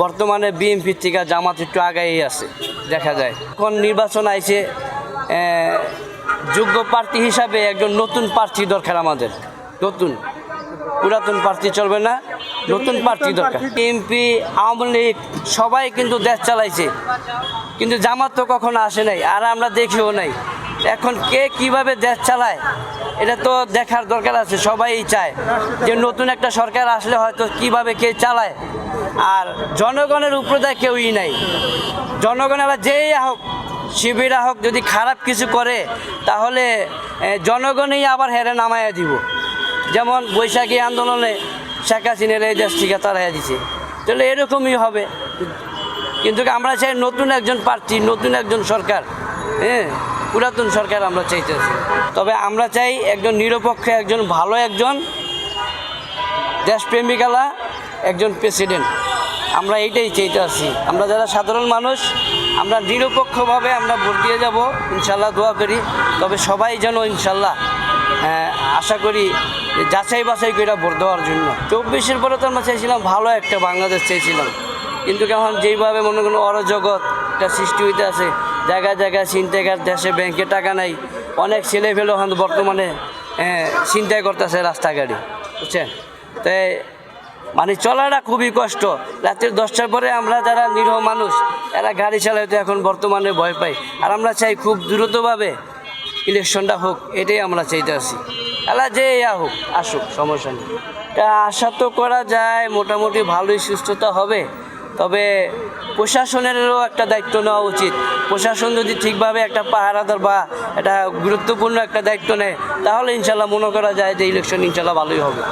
বর্তমানে বিএনপির থেকে জামাত একটু আগাই আছে, দেখা যায়। এখন নির্বাচন আইছে যোগ্য প্রার্থী হিসাবে একজন নতুন প্রার্থী দরকার আমাদের, নতুন। পুরাতন প্রার্থী চলবে না, নতুন প্রার্থী দরকার। বিএনপি, আওয়ামী লীগ, সবাই কিন্তু দেশ চালাইছে, কিন্তু জামাত তো কখনো আসে নাই, আর আমরা দেখিও নাই। এখন কে কীভাবে দেশ চালায়, এটা তো দেখার দরকার আছে সবাই চায়। যে নতুন একটা সরকার আসলে হয়তো কীভাবে কে চালায়, আর জনগণের উপরে কেউই নাই। জনগণেরা যেই হোক, শিবিরা হোক, যদি খারাপ কিছু করে, তাহলে জনগণই আবার হেরে নামাইয়া দিব। যেমন বৈশাখী আন্দোলনে শেখ হাসিনের এই দেশ থেকে তারাইয়া দিছে। তাহলে এরকমই হবে। কিন্তু আমরা চাই নতুন একজন প্রার্থী, নতুন একজন সরকার হ্যাঁ? পুরাতন সরকার আমরা চাইতেছি। তবে আমরা চাই একজন নিরপেক্ষ, একজন ভালো একজন দেশপ্রেমিকালা, একজন প্রেসিডেন্ট। আমরা এইটাই চাইতে আছি আমরা যারা সাধারণ মানুষ, আমরা নিরপেক্ষভাবে আমরা ভোট দিয়ে যাব ইনশাল্লাহ দোয়া করি। তবে সবাই যেন ইনশাল্লাহ আশা করি যাচাই বাছাই করে ভোট দেওয়ার জন্য। চব্বিশের পরে তো আমরা চাইছিলাম ভালো একটা বাংলাদেশ চেয়েছিলাম কিন্তু কেমন যেইভাবে মনে করুন অরজগৎ একটা সৃষ্টি হইতে আছে জায়গায় জায়গায় ছিনতাইকার দেশে ব্যাংকে টাকা নাই। অনেক ছেলে ফেলে এখন বর্তমানে চিন্তাই করতেছে রাস্তাঘাটে, বুঝছেন? তাই মানে চলাটা খুবই কষ্ট। রাত্রির দশটার পরে আমরা যারা নিরহ মানুষ, এরা গাড়ি চালাইতে এখন বর্তমানে ভয় পাই আর আমরা চাই খুব দ্রুতভাবে ইলেকশনটা হোক, এটাই আমরা চাইতে আছি। এলা যে ইয়া হোক, আসুক, সমস্যা নেই। তা আশা তো করা যায়, মোটামুটি ভালোই সুস্থতা হবে। তবে প্রশাসনেরও একটা দায়িত্ব নেওয়া উচিত। প্রশাসন যদি ঠিকভাবে একটা পাহারাদার বা একটা গুরুত্বপূর্ণ একটা দায়িত্ব নেয়, তাহলে ইনশাল্লাহ মনে করা যায় যে ইলেকশন ইনশাল্লাহ ভালোই হবে।